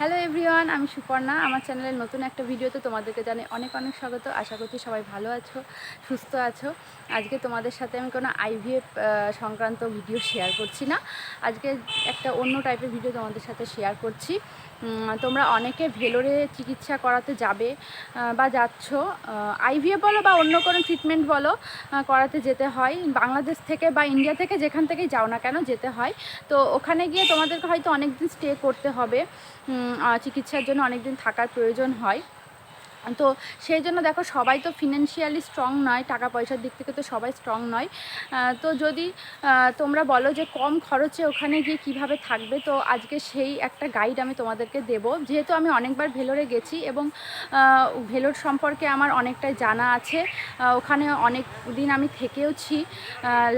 Hello everyone আমি সুপর্ণা। আমার চ্যানেলের নতুন একটা ভিডিওতে তোমাদেরকে জানি অনেক অনেক স্বাগত। আশা করছি সবাই ভালো আছো, সুস্থ আছো। আজকে তোমাদের সাথে আমি কোনো আইভিএফ সংক্রান্ত ভিডিও শেয়ার করছি না। আজকে একটা অন্য টাইপের ভিডিও তোমাদের সাথে শেয়ার করছি। তোমরা অনেকে ভেলোরে চিকিৎসা করাতে যাবে বা যাচ্ছ আইভিএফ বলো বা অন্য কোনো ট্রিটমেন্ট বলো করাতে যেতে হয়। বাংলাদেশ থেকে বা ইন্ডিয়া থেকে যেখান থেকেই যাও না কেন, যেতে হয়। তো ওখানে গিয়ে তোমাদেরকে হয়তো অনেক দিন স্টে করতে হবে। চিকিৎসার জন্য অনেক দিন থাকার প্রয়োজন হয়। তো সেই জন্য দেখো সবাই তো ফিনান্সিয়ালি স্ট্রং নয়, টাকা পয়সার দিক থেকে তো সবাই স্ট্রং নয়। তো যদি তোমরা বলো যে কম খরচে ওখানে গিয়ে কীভাবে থাকবে, তো আজকে সেই একটা গাইড আমি তোমাদেরকে দেব। যেহেতু আমি অনেকবার ভেলোরে গেছি এবং ভেলোর সম্পর্কে আমার অনেকটাই জানা আছে ওখানে অনেক দিন আমি থেকেওছি।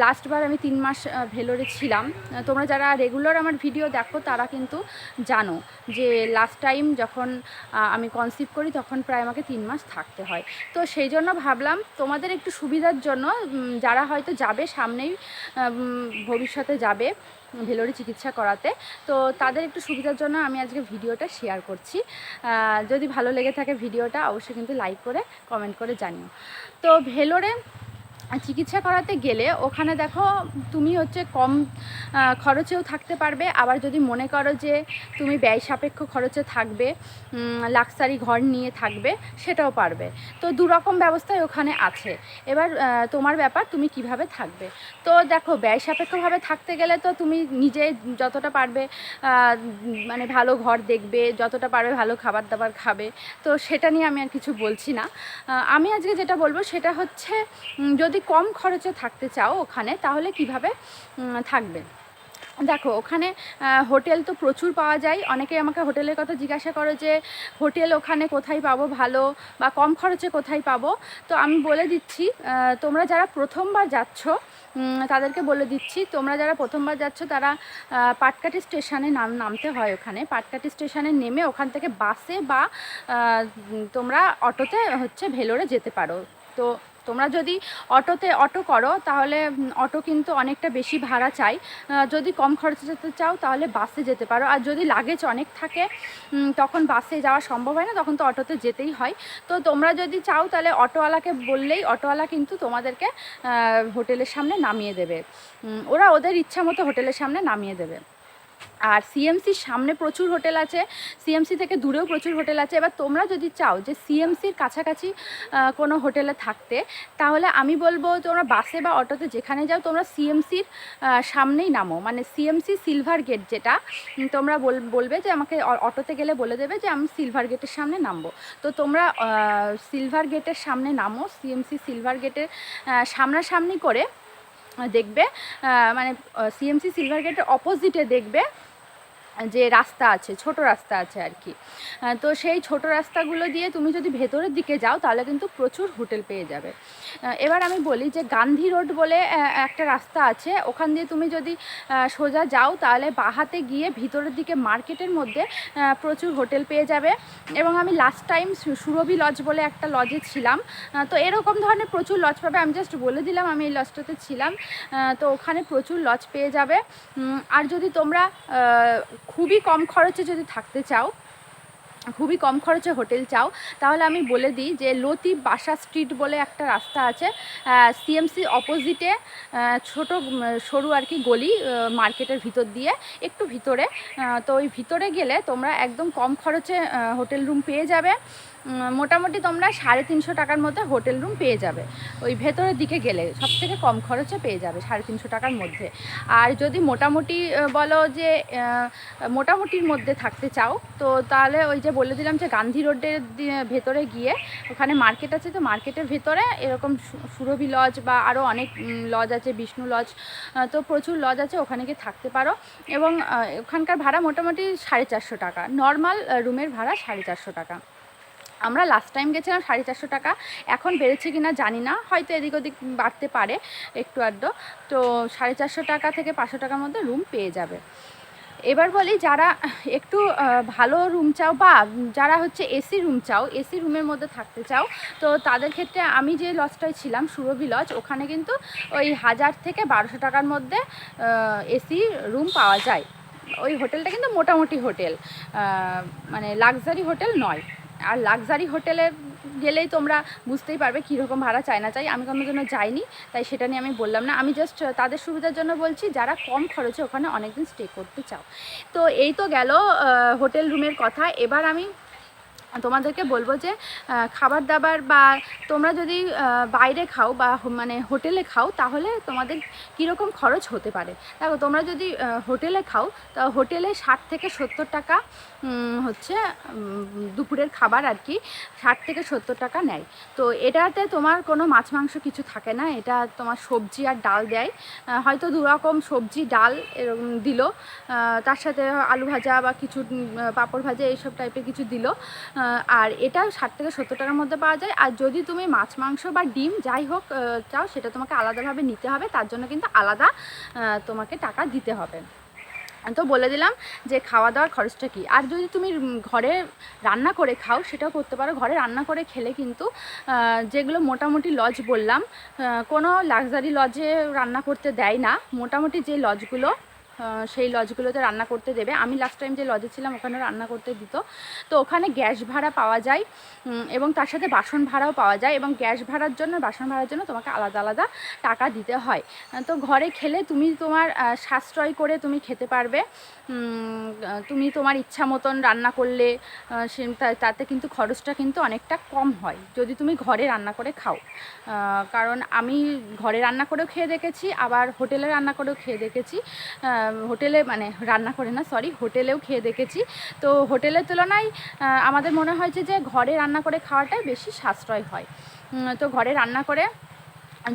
লাস্টবার আমি তিন মাস ভেলোরে ছিলাম। তোমরা যারা রেগুলার আমার ভিডিও দেখো, তারা কিন্তু জানো যে লাস্ট টাইম যখন আমি কনসিভ করি, তখন প্রায় আমাকে তিন মাস থাকতে হয়। তো সেই জন্য ভাবলাম তোমাদের একটু সুবিধার জন্য যারা হয়তো যাবে সামনেই ভবিষ্যতে যাবে ভেলোরে চিকিৎসা করাতে, তো তাদের একটু সুবিধার জন্য আমি আজকে ভিডিওটা শেয়ার করছি। যদি ভালো লেগে থাকে ভিডিওটা, অবশ্যই কিন্তু লাইক করে কমেন্ট করে জানিও। তো ভেলোরে চিকিৎসা করাতে গেলে ওখানে দেখো তুমি হচ্ছে কম খরচেও থাকতে পারবে। আবার যদি মনে করো যে তুমি ব্যয় সাপেক্ষ খরচে থাকবে লাক্সারি ঘর নিয়ে থাকবে সেটাও পারবে। তো দু রকম ব্যবস্থাই ওখানে আছে। এবার তোমার ব্যাপার তুমি কীভাবে থাকবে? তো দেখো ব্যয় সাপেক্ষভাবে থাকতে গেলে তো তুমি নিজে যতটা পারবে মানে ভালো ঘর দেখবে যতটা পারবে ভালো খাবার দাবার খাবে। তো সেটা নিয়ে আমি আর কিছু বলছি না। আমি আজকে যেটা বলব সেটা হচ্ছে উম, যদি কম খরচে থাকতে চাও ওখানে, তাহলে কীভাবে থাকবে? দেখো, ওখানে হোটেল তো প্রচুর পাওয়া যায়। অনেকে আমাকে হোটেলের কথা জিজ্ঞাসা করে যে, হোটেল ওখানে কোথায় পাবো ভালো বা কম খরচে কোথায় পাবো? তো আমি বলে দিচ্ছি তোমরা যারা প্রথমবার যাচ্ছ তাদেরকে বলে দিচ্ছি, তোমরা যারা প্রথমবার যাচ্ছ, তারা পাটকাটি স্টেশনে নাম, নামতে হয় ওখানে। পাটকাটি স্টেশনে নেমে ওখান থেকে বাসে বা তোমরা অটোতে হচ্ছে ভেলোরে যেতে পারো। তো তোমরা যদি অটোতে অটো করো, তাহলে অটো কিন্তু অনেকটা বেশি ভাড়া চাই। যদি কম খরচে যেতে চাও, তাহলে বাসে যেতে পারো। আর যদি লাগেজ অনেক থাকে তখন বাসে যাওয়া সম্ভব হয় না, তখন তো অটোতে যেতেই হয়। তো তোমরা যদি চাও, তাহলে অটোওয়ালাকে বললেই অটোওয়ালা কিন্তু তোমাদেরকে হোটেলের সামনে নামিয়ে দেবে। ওরা ওদের ইচ্ছা মতো হোটেলের সামনে নামিয়ে দেবে। আর সিএমসির সামনে প্রচুর হোটেল আছে। সিএমসি থেকে দূরেও প্রচুর হোটেল আছে। এবার তোমরা যদি চাও যে সিএমসির কাছাকাছি কোনো হোটেলে থাকতে, তাহলে আমি বলব তোমরা বাসে বা অটোতে যেখানে যাও, তোমরা সিএমসির সামনেই নামো। মানে সিএমসি সিলভার গেট যেটা তোমরা বল- বলবে যে আমাকে অটোতে গেলে বলে দেবে যে আমি সিলভার গেটের সামনে নামবো। তো তোমরা সিলভার গেটের সামনে নামো। সিএমসি সিলভার গেটের সামনাসামনি করে দেখবে মানে সিএমসি সিলভার গেটের অপোজিটে দেখবে যে রাস্তা আছে, ছোট রাস্তা আছে আর কি। তো সেই ছোট রাস্তাগুলো দিয়ে তুমি যদি ভেতরের দিকে যাও, তাহলে কিন্তু প্রচুর হোটেল পেয়ে যাবে। এবার আমি বলি যে গান্ধী রোড বলে একটা রাস্তা আছে। ওখান দিয়ে তুমি যদি সোজা যাও, তাহলে বাহাতে গিয়ে ভিতরের দিকে মার্কেটের মধ্যে প্রচুর হোটেল পেয়ে যাবে। এবং আমি লাস্ট টাইম সুরভি লজ বলে একটা লজে ছিলাম। তো এরকম ধরনের প্রচুর লজ পাবে। আমি জাস্ট বলে দিলাম, আমি এই লজটাতে ছিলাম। তো ওখানে প্রচুর লজ পেয়ে যাবে। আর যদি তোমরা খুবই কম খরচে যদি থাকতে চাও, খুবই কম খরচে হোটেল চাও, তাহলে আমি বলে দিই যে লতি বাসা স্ট্রিট বলে একটা রাস্তা আছে সিএমসি অপোজিটে ছোট সরু আর কি গলি মার্কেটের ভিতর দিয়ে, একটু ভিতরে। তো ওই ভিতরে গেলে তোমরা একদম কম খরচে হোটেল রুম পেয়ে যাবে। মোটামুটি তোমরা সাড়ে তিনশো টাকার মধ্যে হোটেল রুম পেয়ে যাবে। ওই ভেতরের দিকে গেলে সব থেকে কম খরচে পেয়ে যাবে সাড়ে তিনশো টাকার মধ্যে। আর যদি মোটামুটি বলো যে মোটামুটির মধ্যে থাকতে চাও, তো তাহলে ওই যে বলে দিলাম যে গান্ধী রোডের ভেতরে গিয়ে, ওখানে মার্কেট আছে তো মার্কেটের ভেতরে এরকম সুরভি লজ বা আরও অনেক লজ আছে, বিষ্ণু লজ তো প্রচুর লজ আছে, ওখানে গিয়ে থাকতে পারো। এবং ওখানকার ভাড়া মোটামুটি সাড়ে চারশো টাকা। নর্মাল রুমের ভাড়া সাড়ে চারশো টাকা। আমরা লাস্ট টাইম গেছিলাম সাড়ে চারশো টাকা। এখন বেড়েছে কিনা জানি না, হয়তো এদিক ওদিক বাড়তে পারে একটু আধটু। তো সাড়ে চারশো টাকা থেকে পাঁচশো টাকার মধ্যে রুম পেয়ে যাবে। এবার বলি যারা একটু ভালো রুম চাও বা যারা হচ্ছে এসি রুম চাও এসি রুমের মধ্যে থাকতে চাও, তো তাদের ক্ষেত্রে আমি যে লজটায় ছিলাম, সুরভি লজ ওখানে কিন্তু ওই হাজার থেকে বারোশো টাকার মধ্যে এসি রুম পাওয়া যায়। ওই হোটেলটা কিন্তু মোটামুটি হোটেল মানে লাক্সারি হোটেল নয়। আর লাক্সারি হোটেলে গেলেই তোমরা বুঝতেই পারবে কীরকম ভাড়া চাই না চাই আমি কোনো জন্য যাইনি, তাই সেটা নিয়ে আমি বললাম না। আমি জাস্ট তাদের সুবিধার জন্য বলছি, যারা কম খরচে ওখানে অনেকদিন স্টে করতে চাও। তো এই তো গেল হোটেল রুমের কথা। এবার আমি তোমাদেরকে বলব যে খাবার দাবার বা তোমরা যদি বাইরে খাও বা মানে হোটেলে খাও, তাহলে তোমাদের কীরকম খরচ হতে পারে? দেখো, তোমরা যদি হোটেলে খাও, তা হোটেলে ষাট থেকে সত্তর টাকা হচ্ছে দুপুরের খাবার আর কি, ষাট থেকে সত্তর টাকা নেয়। তো এটাতে তোমার কোনো মাছ, মাংস কিছু থাকে না, এটা তোমার সবজি আর ডাল দেয়। হয়তো দু রকম সবজি, ডাল এরকম দিল তার সাথে আলু ভাজা বা কিছু পাঁপড় ভাজা, এইসব টাইপের কিছু দিল। আর এটা ষাট থেকে সত্তর টাকার মধ্যে পাওয়া যায়। আর যদি তুমি মাছ, মাংস বা ডিম যাই হোক চাও, সেটা তোমাকে আলাদাভাবে নিতে হবে। তার জন্য কিন্তু আলাদা তোমাকে টাকা দিতে হবে। তো বলে দিলাম যে খাওয়া দাওয়ার খরচটা কী। আর যদি তুমি ঘরে রান্না করে খাও, সেটাও করতে পারো। ঘরে রান্না করে খেলে কিন্তু যেগুলো মোটামুটি লজ বললাম কোনো লাক্সারি লজে রান্না করতে দেয় না। মোটামুটি যে লজগুলো সেই লজগুলোতে রান্না করতে দেবে। আমি লাস্ট টাইম যে লজে ছিলাম, ওখানে রান্না করতে দিত। তো ওখানে গ্যাস ভাড়া পাওয়া যায় এবং তার সাথে বাসন ভাড়াও পাওয়া যায়, এবং গ্যাস ভাড়ার জন্য, বাসন ভাড়ার জন্য তোমাকে আলাদা আলাদা টাকা দিতে হয়। তো ঘরে খেলে তুমি তোমার সাশ্রয় করে তুমি খেতে পারবে। তুমি তোমার ইচ্ছা মতন রান্না করলে তাতে কিন্তু খরচটা কিন্তু অনেকটা কম হয়, যদি তুমি ঘরে রান্না করে খাও। কারণ আমি ঘরে রান্না করেও খেয়ে দেখেছি, আবার হোটেলে রান্না করেও খেয়ে দেখেছি। হোটেলে মানে রান্না করে না সরি হোটেলেও খেয়ে দেখেছি। তো হোটেলের তুলনায় আমাদের মনে হয়েছে যে ঘরে রান্না করে খাওয়াটাই বেশি সাশ্রয় হয়। তো ঘরে রান্না করে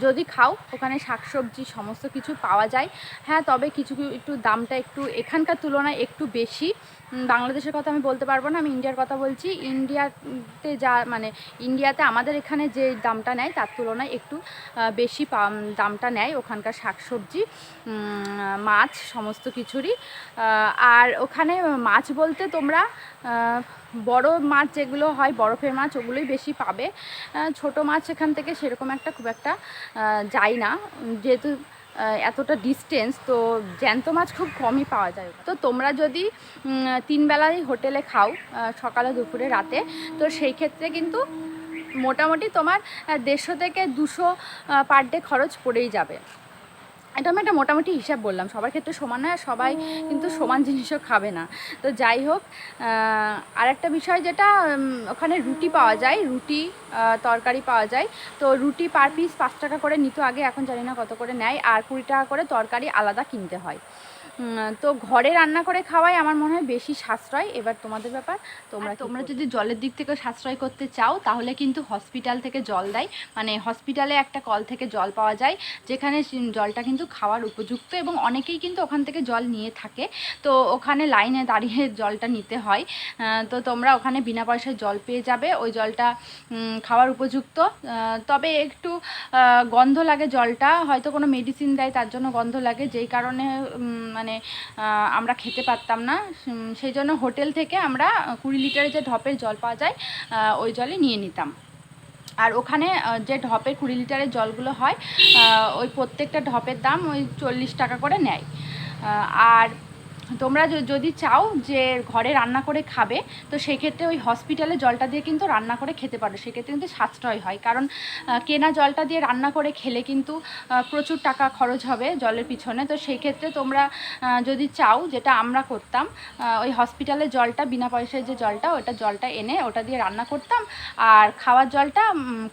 যদি খাও, ওখানে শাকসবজি সমস্ত কিছু পাওয়া যায়। হ্যাঁ তবে কিছু, একটু দামটা একটু, এখানকার তুলনায় একটু বেশি। বাংলাদেশের কথা আমি বলতে পারব না, আমি ইন্ডিয়ার কথা বলছি। ইন্ডিয়াতে যা মানে ইন্ডিয়াতে আমাদের এখানে যে দামটা নেয় তার তুলনায় একটু বেশি দামটা নেয় ওখানকার শাকসবজি মাছ, সমস্ত কিছুরই। আর ওখানে মাছ বলতে তোমরা বড় মাছ যেগুলো হয়, বরফের মাছ, ওগুলোই বেশি পাবে। ছোট মাছ এখান থেকে সেরকম একটা খুব একটা যায় না। যেহেতু এতটা ডিস্টেন্স তো জ্যান্ত মাছ খুব কমই পাওয়া যায়। তো তোমরা যদি তিনবেলায় হোটেলে খাও সকালে, দুপুরে, রাতে, তো সেই ক্ষেত্রে কিন্তু মোটামুটি তোমার দেড়শো থেকে দুশো পার ডে খরচ পড়েই যাবে। এটা আমি একটা মোটামুটি হিসাব বললাম। সবার ক্ষেত্রে সমান নয় সবাই কিন্তু সমান জিনিসও খাবে না। তো যাই হোক আর একটা বিষয় যেটা ওখানে রুটি পাওয়া যায়, রুটি তরকারি পাওয়া যায়। তো রুটি পার পিস পাঁচ টাকা করে নিত আগে, এখন জানি না কত করে নেয়। আর কুড়ি টাকা করে তরকারি আলাদা কিনতে হয়। তো ঘরে রান্না করে খাওয়াই আমার মনে হয় বেশি সাশ্রয়। এবার তোমাদের ব্যাপার তোমরা তোমরা যদি জলের দিক থেকে সাশ্রয় করতে চাও তাহলে কিন্তু হসপিটাল থেকে জল দেয়। মানে হসপিটালে একটা কল থেকে জল পাওয়া যায় যেখানে জলটা কিন্তু খাওয়ার উপযুক্ত এবং অনেকেই কিন্তু ওখান থেকে জল নিয়ে থাকে। তো ওখানে লাইনে দাঁড়িয়ে জলটা নিতে হয়। তো তোমরা ওখানে বিনা পয়সায় জল পেয়ে যাবে। ওই জলটা খাওয়ার উপযুক্ত। তবে একটু গন্ধ লাগে জলটা। হয়তো কোনো মেডিসিন দেয় তার জন্য গন্ধ লাগে। যেই কারণে মানে আমরা খেতে পারতাম না। সেই জন্য হোটেল থেকে আমরা কুড়ি লিটারের যে ঢপের জল পাওয়া যায় ওই জলে নিয়ে নিতাম। আর ওখানে যে ঢপের কুড়ি লিটারের জলগুলো হয় ওই প্রত্যেকটা ঢপের দাম ওই চল্লিশ টাকা করে নেয়। আর তোমরা যদি চাও যে ঘরে রান্না করে খাবে, তো সেক্ষেত্রে ওই হসপিটালে জলটা দিয়ে কিন্তু রান্না করে খেতে পারো। সেক্ষেত্রে কিন্তু সাশ্রয় হয়। কারণ কেনা জলটা দিয়ে রান্না করে খেলে কিন্তু প্রচুর টাকা খরচ হবে জলের পিছনে। তো সেক্ষেত্রে তোমরা যদি চাও যেটা আমরা করতাম ওই হসপিটালের জলটা, বিনা পয়সায় যে জলটা, ওটা জলটা এনে ওটা দিয়ে রান্না করতাম। আর খাওয়ার জলটা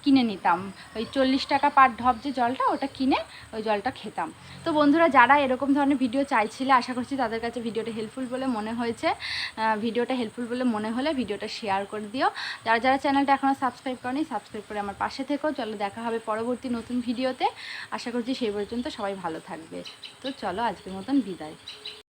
কিনে নিতাম। ওই চল্লিশ টাকা পার ঢপ যে জলটা, ওটা কিনে ওই জলটা খেতাম। তো বন্ধুরা, যারা এরকম ধরনের ভিডিও চাইছিলে, আশা করছি তাদের কাছে ভিডিওটা হেল্পফুল বলে মনে হয়েছে ভিডিওটা হেল্পফুল বলে মনে হলে ভিডিওটা শেয়ার করে দিও। যারা যারা চ্যানেলটা এখনও সাবস্ক্রাইব করেনি সাবস্ক্রাইব করে আমার পাশে থেকো। চলো দেখা হবে পরবর্তী নতুন ভিডিওতে। আশা করছি সেই পর্যন্ত সবাই ভালো থাকবে। তো চলো আজকের মতন বিদায়।